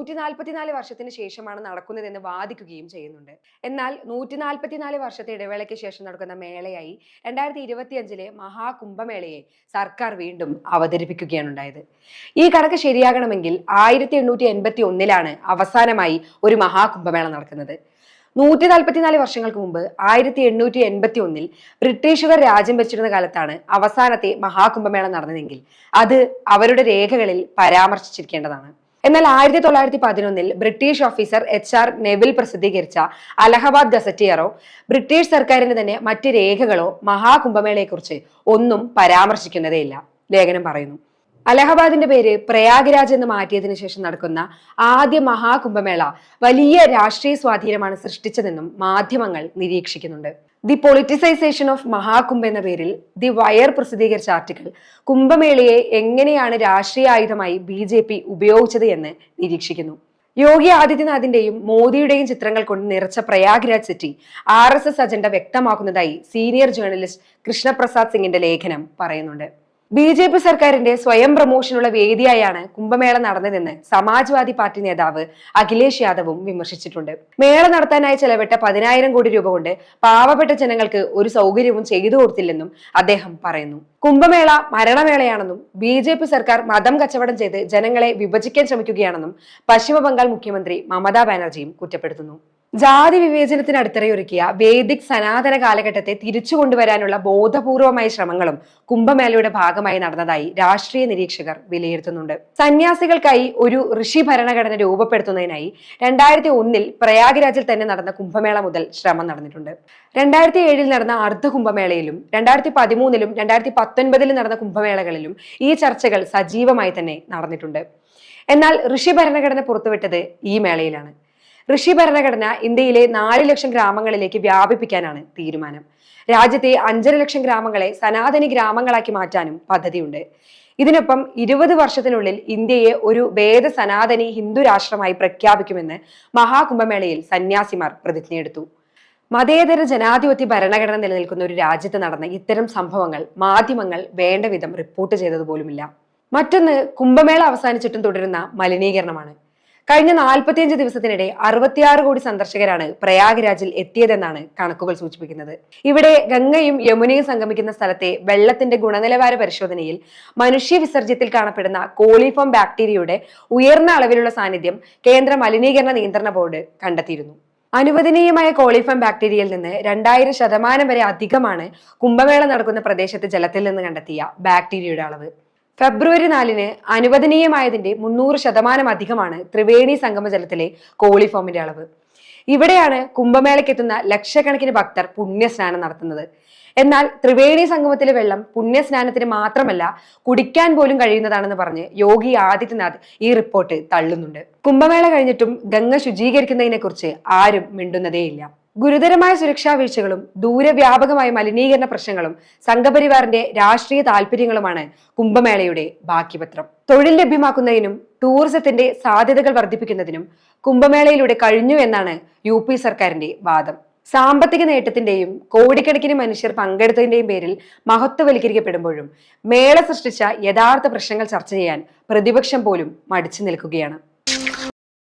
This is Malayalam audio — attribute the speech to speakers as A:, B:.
A: നൂറ്റി നാൽപ്പത്തിനാല് വർഷത്തിന് ശേഷമാണ് നടക്കുന്നതെന്ന് വാദിക്കുകയും ചെയ്യുന്നുണ്ട്. എന്നാൽ നൂറ്റി നാൽപ്പത്തിനാല് വർഷത്തെ ഇടവേളയ്ക്ക് ശേഷം നടക്കുന്ന മേളയായി രണ്ടായിരത്തി ഇരുപത്തിയഞ്ചിലെ മഹാകുംഭമേളയെ സർക്കാർ വീണ്ടും അവതരിപ്പിക്കുകയാണ് ഉണ്ടായത് ഈ കണക്ക് ശരിയാകണമെങ്കിൽ ആയിരത്തി എണ്ണൂറ്റി എൺപത്തി ഒന്നിലാണ് അവസാനമായി ഒരു മഹാകുംഭമേള നടക്കുന്നത്. നൂറ്റി നാൽപ്പത്തിനാല് വർഷങ്ങൾക്ക് മുമ്പ് ആയിരത്തി എണ്ണൂറ്റി എൺപത്തി ഒന്നിൽ ബ്രിട്ടീഷുകാർ രാജ്യം വെച്ചിരുന്ന കാലത്താണ് അവസാനത്തെ മഹാകുംഭമേള നടന്നതെങ്കിൽ അത് അവരുടെ രേഖകളിൽ പരാമർശിച്ചിരിക്കേണ്ടതാണ്. എന്നാൽ ആയിരത്തി തൊള്ളായിരത്തി പതിനൊന്നിൽ British officer H R Nevill പ്രസിദ്ധീകരിച്ച അലഹബാദ് ഗസറ്റിയറോ ബ്രിട്ടീഷ് സർക്കാരിന് തന്നെ മറ്റ് രേഖകളോ മഹാകുംഭമേളയെക്കുറിച്ച് ഒന്നും പരാമർശിക്കുന്നതേയില്ല ലേഖനം പറയുന്നു. അലഹബാദിന്റെ പേര് പ്രയാഗ്രാജ് എന്ന് മാറ്റിയതിനു ശേഷം നടക്കുന്ന ആദ്യ മഹാകുംഭമേള വലിയ രാഷ്ട്രീയ സ്വാധീനമാണ് സൃഷ്ടിച്ചതെന്നും മാധ്യമങ്ങൾ നിരീക്ഷിക്കുന്നുണ്ട്. ദി പൊളിറ്റിസൈസേഷൻ ഓഫ് മഹാകുംഭ എന്ന പേരിൽ ദി വയർ പ്രസിദ്ധീകരിച്ച ആർട്ടിക്കിൾ കുംഭമേളയെ എങ്ങനെയാണ് രാഷ്ട്രീയ ആയുധമായി ബി ജെ പി ഉപയോഗിച്ചത് എന്ന് നിരീക്ഷിക്കുന്നു. യോഗി ആദിത്യനാഥിന്റെയും മോദിയുടെയും ചിത്രങ്ങൾ കൊണ്ട് നിറച്ച Prayagraj city R S S agenda വ്യക്തമാക്കുന്നതായി senior journalist Krishnaprasad സിംഗിന്റെ ലേഖനം പറയുന്നുണ്ട്. ബി ജെ പി സർക്കാരിന്റെ സ്വയം പ്രമോഷനുള്ള വേദിയായാണ് കുംഭമേള നടന്നതെന്ന് സമാജ്വാദി പാർട്ടി നേതാവ് അഖിലേഷ് യാദവും വിമർശിച്ചിട്ടുണ്ട്. മേള നടത്താനായി ചെലവിട്ട പതിനായിരം കോടി രൂപ കൊണ്ട് പാവപ്പെട്ട ജനങ്ങൾക്ക് ഒരു സൗകര്യവും ചെയ്തു കൊടുത്തില്ലെന്നും അദ്ദേഹം പറയുന്നു. കുംഭമേള മരണമേളയാണെന്നും ബി ജെ പി സർക്കാർ മതം കച്ചവടം ചെയ്ത് ജനങ്ങളെ വിഭജിക്കാൻ ശ്രമിക്കുകയാണെന്നും പശ്ചിമ ബംഗാൾ മുഖ്യമന്ത്രി മമതാ ബാനർജിയും കുറ്റപ്പെടുത്തുന്നു. ജാതി വിവേചനത്തിന് അടിത്തറയൊരുക്കിയ വേദിക് സനാതന കാലഘട്ടത്തെ തിരിച്ചു കൊണ്ടുവരാനുള്ള ബോധപൂർവമായ ശ്രമങ്ങളും കുംഭമേളയുടെ ഭാഗമായി നടന്നതായി രാഷ്ട്രീയ നിരീക്ഷകർ വിലയിരുത്തുന്നുണ്ട്. സന്യാസികൾക്കായി ഒരു ഋഷി ഭരണഘടന രൂപപ്പെടുത്തുന്നതിനായി രണ്ടായിരത്തി ഒന്നിൽ പ്രയാഗ്രാജിൽ തന്നെ നടന്ന കുംഭമേള മുതൽ ശ്രമം നടന്നിട്ടുണ്ട്. രണ്ടായിരത്തി ഏഴിൽ നടന്ന അർദ്ധ കുംഭമേളയിലും രണ്ടായിരത്തി പതിമൂന്നിലും രണ്ടായിരത്തി പത്തൊൻപതിലും നടന്ന കുംഭമേളകളിലും ഈ ചർച്ചകൾ സജീവമായി തന്നെ നടന്നിട്ടുണ്ട്. എന്നാൽ ഋഷി ഭരണഘടന പുറത്തുവിട്ടത് ഈ മേളയിലാണ്. ഋഷി ഭരണഘടന ഇന്ത്യയിലെ നാല് ലക്ഷം ഗ്രാമങ്ങളിലേക്ക് വ്യാപിപ്പിക്കാനാണ് തീരുമാനം. രാജ്യത്തെ അഞ്ചര ലക്ഷം ഗ്രാമങ്ങളെ സനാതനി ഗ്രാമങ്ങളാക്കി മാറ്റാനും പദ്ധതിയുണ്ട്. ഇതിനൊപ്പം ഇരുപത് വർഷത്തിനുള്ളിൽ ഇന്ത്യയെ ഒരു വേദ സനാതനി ഹിന്ദു രാഷ്ട്രമായി പ്രഖ്യാപിക്കുമെന്ന് മഹാകുംഭമേളയിൽ സന്യാസിമാർ പ്രതിജ്ഞയെടുത്തു. മതേതര ജനാധിപത്യ ഭരണഘടന നിലനിൽക്കുന്ന ഒരു രാജ്യത്ത് നടന്ന ഇത്തരം സംഭവങ്ങൾ മാധ്യമങ്ങൾ വേണ്ട വിധം റിപ്പോർട്ട് ചെയ്തതുപോലുമില്ല. മറ്റൊന്ന് കുംഭമേള അവസാനിച്ചിട്ടും തുടരുന്ന മലിനീകരണമാണ്. കഴിഞ്ഞ നാൽപ്പത്തിയഞ്ച് ദിവസത്തിനിടെ അറുപത്തിയാറ് കോടി സന്ദർശകരാണ് പ്രയാഗ്രാജിൽ എത്തിയതെന്നാണ് കണക്കുകൾ സൂചിപ്പിക്കുന്നത്. ഇവിടെ ഗംഗയും യമുനയും സംഗമിക്കുന്ന സ്ഥലത്തെ വെള്ളത്തിന്റെ ഗുണനിലവാര പരിശോധനയിൽ മനുഷ്യ വിസർജ്യത്തിൽ കാണപ്പെടുന്ന കോളിഫോം ബാക്ടീരിയയുടെ ഉയർന്ന അളവിലുള്ള സാന്നിധ്യം കേന്ദ്ര മലിനീകരണ നിയന്ത്രണ ബോർഡ് കണ്ടെത്തിയിരുന്നു. അനുവദനീയമായ കോളിഫം ബാക്ടീരിയയിൽ നിന്ന് രണ്ടായിരം ശതമാനം വരെ അധികമാണ് കുംഭമേള നടക്കുന്ന പ്രദേശത്ത് ജലത്തിൽ നിന്ന് കണ്ടെത്തിയ ബാക്ടീരിയയുടെ അളവ്. ഫെബ്രുവരി നാലിന് അനുവദനീയമായതിന്റെ മുന്നൂറ് ശതമാനം അധികമാണ് ത്രിവേണി സംഗമജലത്തിലെ കോളിഫോമിന്റെ അളവ്. ഇവിടെയാണ് കുംഭമേളയ്ക്കെത്തുന്ന ലക്ഷക്കണക്കിന് ഭക്തർ പുണ്യസ്നാനം നടത്തുന്നത്. എന്നാൽ ത്രിവേണി സംഗമത്തിലെ വെള്ളം പുണ്യസ്നാനത്തിന് മാത്രമല്ല കുടിക്കാൻ പോലും കഴിയുന്നതാണെന്ന് പറഞ്ഞ് യോഗി ആദിത്യനാഥ് ഈ റിപ്പോർട്ട് തള്ളുന്നുണ്ട്. കുംഭമേള കഴിഞ്ഞിട്ടും ഗംഗ ശുചീകരിക്കുന്നതിനെക്കുറിച്ച് ആരും മിണ്ടുന്നതേയില്ല. ഗുരുതരമായ സുരക്ഷാ വീഴ്ചകളും ദൂരവ്യാപകമായ മലിനീകരണ പ്രശ്നങ്ങളും സംഘപരിവാറിന്റെ രാഷ്ട്രീയ താല്പര്യങ്ങളുമാണ് കുംഭമേളയുടെ ബാക്കിപത്രം തൊഴിൽ ലഭ്യമാക്കുന്നതിനും ടൂറിസത്തിന്റെ സാധ്യതകൾ വർദ്ധിപ്പിക്കുന്നതിനും കുംഭമേളയിലൂടെ കഴിഞ്ഞു എന്നാണ് യു പി സർക്കാരിന്റെ വാദം. സാമ്പത്തിക നേട്ടത്തിന്റെയും കോടിക്കണക്കിന് മനുഷ്യർ പങ്കെടുത്തതിന്റെയും പേരിൽ മഹത്വവൽക്കരിക്കപ്പെടുമ്പോഴും മേള സൃഷ്ടിച്ച യഥാർത്ഥ പ്രശ്നങ്ങൾ ചർച്ച ചെയ്യാൻ പ്രതിപക്ഷം പോലും മടിച്ചു നിൽക്കുകയാണ്.